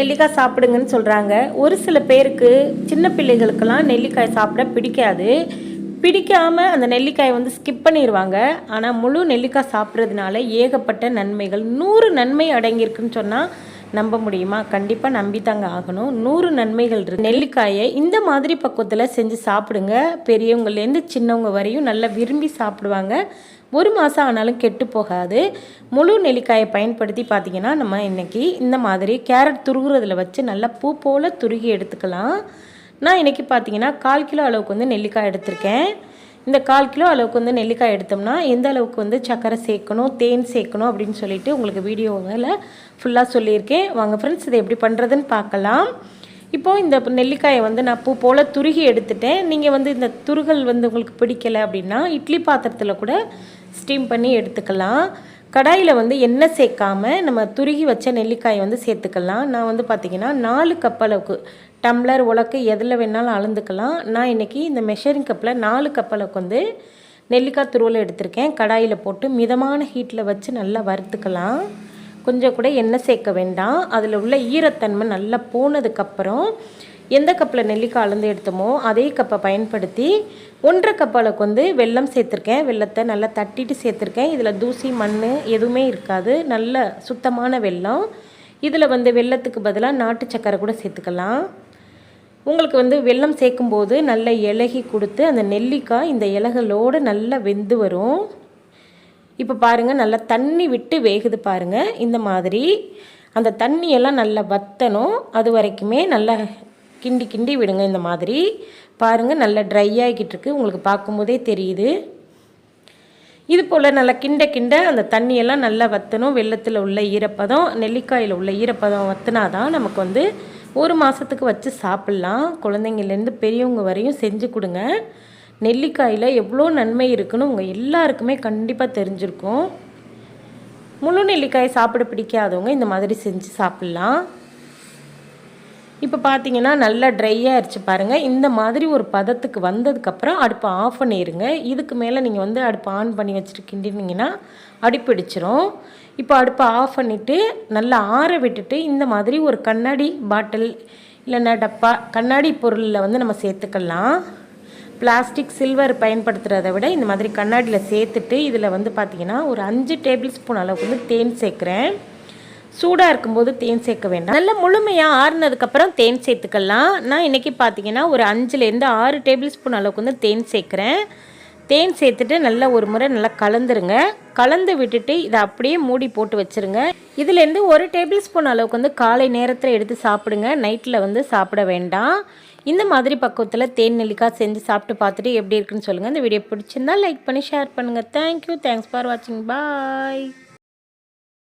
நெல்லிக்காய் சாப்பிடுங்கன்னு சொல்கிறாங்க ஒரு சில பேருக்கு சின்ன பிள்ளைகளுக்கெல்லாம் நெல்லிக்காய் சாப்பிட பிடிக்காது. பிடிக்காமல் அந்த நெல்லிக்காயை வந்து ஸ்கிப் பண்ணிடுவாங்க ஆனால் முழு நெல்லிக்காய் சாப்பிட்றதுனால ஏகப்பட்ட நன்மைகள் நூறு நன்மை அடங்கியிருக்குன்னு சொன்னால் நம்ப முடியுமா? கண்டிப்பாக நம்பி தாங்க ஆகணும். நூறு நன்மைகள் இருக்கு. நெல்லிக்காயை இந்த மாதிரி பக்குவத்தில் செஞ்சு சாப்பிடுங்க. பெரியவங்கலேருந்து சின்னவங்க வரையும் நல்லா விரும்பி சாப்பிடுவாங்க. ஒரு மாதம் ஆனாலும் கெட்டு போகாது. முழு நெல்லிக்காயை பயன்படுத்தி பார்த்திங்கன்னா நம்ம இன்றைக்கி இந்த மாதிரி கேரட் துருகுறதுல வச்சு நல்லா பூ போல் துருகி எடுத்துக்கலாம். நான் இன்றைக்கி பார்த்தீங்கன்னா கால் கிலோ அளவுக்கு வந்து நெல்லிக்காய் எடுத்திருக்கேன். இந்த கால் கிலோ அளவுக்கு வந்து நெல்லிக்காய் எடுத்தோம்னா எந்த அளவுக்கு வந்து சர்க்கரை சேர்க்கணும் தேன் சேர்க்கணும் அப்படின்னு சொல்லிட்டு உங்களுக்கு வீடியோவில் ஃபுல்லாக சொல்லியிருக்கேன். வாங்க ஃப்ரெண்ட்ஸ் இதை எப்படி பண்ணுறதுன்னு பார்க்கலாம். இப்போது இந்த நெல்லிக்காயை வந்து நான் பூ போல் துருகி எடுத்துட்டேன். நீங்கள் வந்து இந்த துருகல் வந்து உங்களுக்கு பிடிக்கலை அப்படின்னா இட்லி பாத்திரத்தில் கூட ஸ்டீம் பண்ணி எடுத்துக்கலாம். கடாயில் வந்து எண்ணெய் சேர்க்காம நம்ம துருகி வச்ச நெல்லிக்காயை வந்து சேர்த்துக்கலாம். நான் வந்து பார்த்திங்கன்னா நாலு கப் அளவுக்கு டம்ளர் உலக்கு எதில் வேணாலும் அளந்துக்கலாம். நான் இன்றைக்கி இந்த மெஷரிங் கப்பில் நாலு கப் அளவுக்கு வந்து நெல்லிக்காய் துருவல் எடுத்திருக்கேன். கடாயில் போட்டு மிதமான ஹீட்டில் வச்சு நல்லா வறுத்துக்கலாம். கொஞ்சம் கூட எண்ணெய் சேர்க்க வேண்டாம். அதில் உள்ள ஈரத்தன்மை நல்லா போனதுக்கப்புறம் எந்த கப்பில் நெல்லிக்காய் அளந்து எடுத்தோமோ அதே கப்பை பயன்படுத்தி ஒன்றரை கப் அளவுக்கு வந்து வெல்லம் சேர்த்துருக்கேன். வெள்ளத்தை நல்லா தட்டிட்டு சேர்த்துருக்கேன். இதில் தூசி மண் எதுவுமே இருக்காது. நல்ல சுத்தமான வெல்லம். இதில் வந்து வெள்ளத்துக்கு பதிலாக நாட்டு சக்கரை கூட சேர்த்துக்கலாம். உங்களுக்கு வந்து வெல்லம் சேர்க்கும்போது நல்ல இலகி கொடுத்து அந்த நெல்லிக்காய் இந்த இலகளோடு நல்லா வெந்து வரும். இப்போ பாருங்கள் நல்லா தண்ணி விட்டு வேகுது பாருங்கள் இந்த மாதிரி அந்த தண்ணியெல்லாம் நல்லா வத்தணும். அது வரைக்குமே நல்லா கிண்டி கிண்டி விடுங்க இந்த மாதிரி. பாருங்கள் நல்லா ட்ரை ஆகிக்கிட்டு இருக்கு உங்களுக்கு பார்க்கும்போதே தெரியுது. இது போல் நல்லா கிண்ட கிண்ட அந்த தண்ணியெல்லாம் நல்லா வற்றணும் வெள்ளத்தில் உள்ள ஈரப்பதம் நெல்லிக்காயில் உள்ள ஈரப்பதம் வற்றினா தான் நமக்கு வந்து ஒரு மாதத்துக்கு வச்சு சாப்பிட்லாம். குழந்தைங்கள்லேருந்து பெரியவங்க வரையும் செஞ்சு கொடுங்க. நெல்லிக்காயில் எவ்வளோ நன்மை இருக்குன்னு உங்கள் எல்லாருக்குமே கண்டிப்பாக தெரிஞ்சிருக்கும். முழு நெல்லிக்காயை சாப்பிட பிடிக்காதவங்க இந்த மாதிரி செஞ்சு சாப்பிட்லாம். இப்போ பார்த்தீங்கன்னா நல்லா ட்ரை ஆயிடுச்சு பாருங்கள் இந்த மாதிரி ஒரு பதத்துக்கு வந்ததுக்கப்புறம் அடுப்பை ஆஃப் பண்ணிடுங்க இதுக்கு மேலே நீங்கள் வந்து அடுப்பை ஆன் பண்ணி வச்சுட்டு கிண்டினீங்கன்னா அடிப்பிடிச்சிரும். இப்போ அடுப்பை ஆஃப் பண்ணிவிட்டு நல்லா ஆற விட்டுட்டு இந்த மாதிரி ஒரு கண்ணாடி பாட்டில் இல்லைன்னா டப்பா கண்ணாடி பொருளில் வந்து நம்ம சேர்த்துக்கலாம். பிளாஸ்டிக் சில்வர் பயன்படுத்துகிறத விட இந்த மாதிரி கண்ணாடியில் சேர்த்துட்டு இதில் வந்து பார்த்திங்கன்னா ஒரு அஞ்சு டேபிள் ஸ்பூன் அளவுக்கு வந்து தேன் சேர்க்குறேன். சூடாக இருக்கும்போது தேன் சேர்க்க வேண்டாம். நல்லா முழுமையாக ஆறுனதுக்கப்புறம் தேன் சேர்த்துக்கலாம். நான் இன்றைக்கி பார்த்தீங்கன்னா ஒரு அஞ்சுலேருந்து ஆறு டேபிள் ஸ்பூன் அளவுக்கு வந்து தேன் சேர்க்குறேன். தேன் சேர்த்துட்டு நல்லா ஒரு முறை நல்லா கலந்துருங்க. கலந்து விட்டுட்டு இதை அப்படியே மூடி போட்டு வச்சுருங்க. இதுலேருந்து ஒரு டேபிள் ஸ்பூன் அளவுக்கு வந்து காலை நேரத்தில் எடுத்து சாப்பிடுங்க. நைட்டில் வந்து சாப்பிட வேண்டாம். இந்த மாதிரி பக்குவத்தில் தேன் நெல்லிக்காய் செஞ்சு சாப்பிட்டு பார்த்துட்டு எப்படி இருக்குன்னு சொல்லுங்கள் இந்த வீடியோ பிடிச்சிருந்தா லைக் பண்ணி ஷேர் பண்ணுங்கள் தேங்க்யூ தேங்க்ஸ் ஃபார் வாட்சிங் பாய்